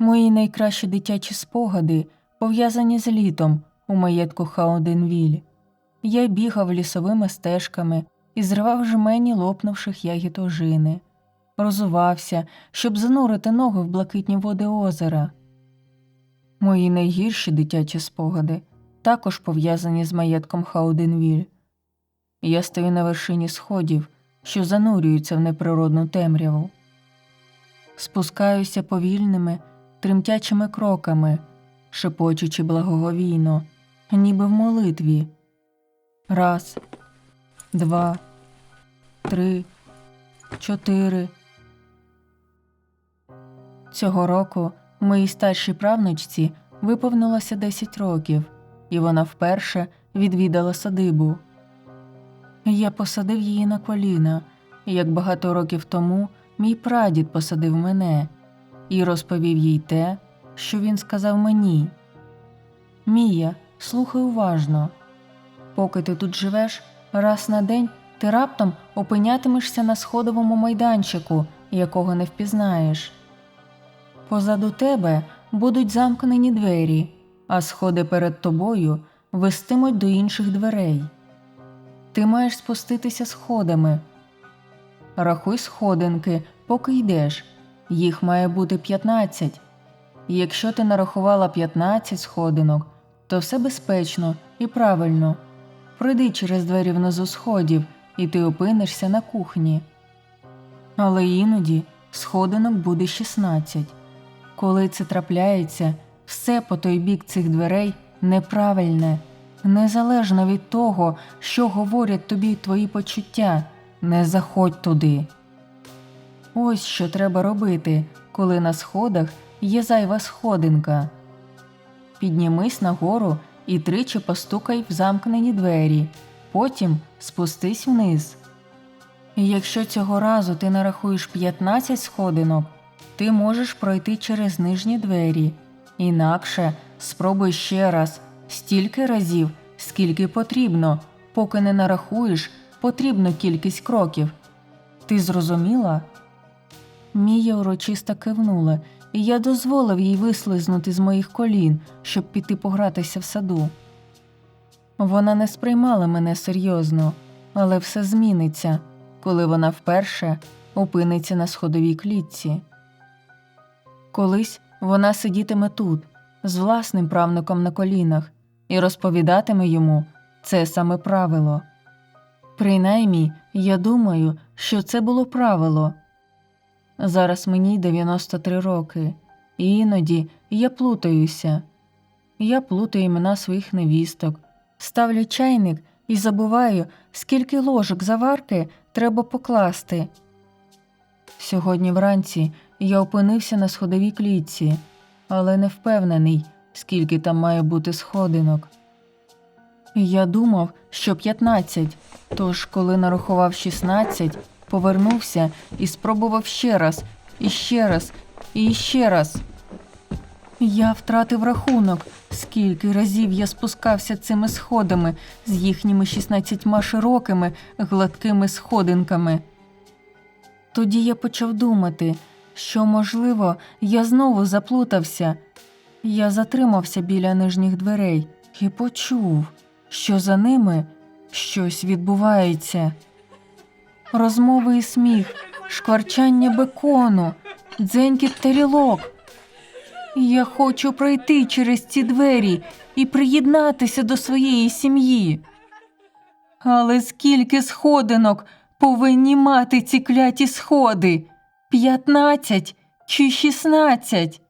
Мої найкращі дитячі спогади пов'язані з літом у маєтку Хаоденвіль. Я бігав лісовими стежками і зривав жмені лопнувших ягід ожини, розувався, щоб занурити ноги в блакитні води озера. Мої найгірші дитячі спогади також пов'язані з маєтком Хауденвіль. Я стою на вершині сходів, що занурюються в неприродну темряву. Спускаюся повільними, тремтячими кроками, шепочучи благоговійно, ніби в молитві. Раз, два, три, чотири. Цього року моїй старшій правнучці виповнилося 10 років, і вона вперше відвідала садибу. Я посадив її на коліна, як багато років тому мій прадід посадив мене і розповів їй те, що він сказав мені. Мія, слухай уважно. Поки ти тут живеш, раз на день ти раптом опинятимешся на сходовому майданчику, якого не впізнаєш. Позаду тебе будуть замкнені двері, а сходи перед тобою вестимуть до інших дверей. Ти маєш спуститися сходами. Рахуй сходинки, поки йдеш. Їх має бути 15. Якщо ти нарахувала 15 сходинок, то все безпечно і правильно. Пройди через двері внизу сходів, і ти опинишся на кухні. Але іноді сходинок буде 16. Коли це трапляється, все по той бік цих дверей неправильне, незалежно від того, що говорять тобі твої почуття, не заходь туди. Ось що треба робити, коли на сходах є зайва сходинка. Піднімись нагору і тричі постукай в замкнені двері, потім спустись вниз. І Якщо цього разу ти нарахуєш 15 сходинок, ти можеш пройти через нижні двері. Інакше спробуй ще раз стільки разів, скільки потрібно, поки не нарахуєш потрібну кількість кроків. Ти зрозуміла? Мія урочисто кивнула, і я дозволив їй вислизнути з моїх колін, щоб піти погратися в саду. Вона не сприймала мене серйозно, але все зміниться, коли вона вперше опиниться на сходовій клітці. Колись вона сидітиме тут, з власним правником на колінах, і розповідатиме йому це саме правило. Принаймні, я думаю, що це було правило. Зараз мені 93 роки, і іноді я плутаюся. Я плутаю імена своїх невісток, ставлю чайник і забуваю, скільки ложок заварки треба покласти. Сьогодні вранці я опинився на сходовій клітці, але не впевнений, скільки там має бути сходинок. Я думав, що 15, тож, коли нарахував 16, повернувся і спробував ще раз, і ще раз, і ще раз. Я втратив рахунок, скільки разів я спускався цими сходами з їхніми 16 широкими, гладкими сходинками. Тоді я почав думати, що, можливо, я знову заплутався. Я затримався біля нижніх дверей і почув, що за ними щось відбувається. Розмови і сміх, шкварчання бекону, дзенькіт тарілок. Я хочу пройти через ці двері і приєднатися до своєї сім'ї. Але скільки сходинок повинні мати ці кляті сходи? П'ятнадцять чи шістнадцять?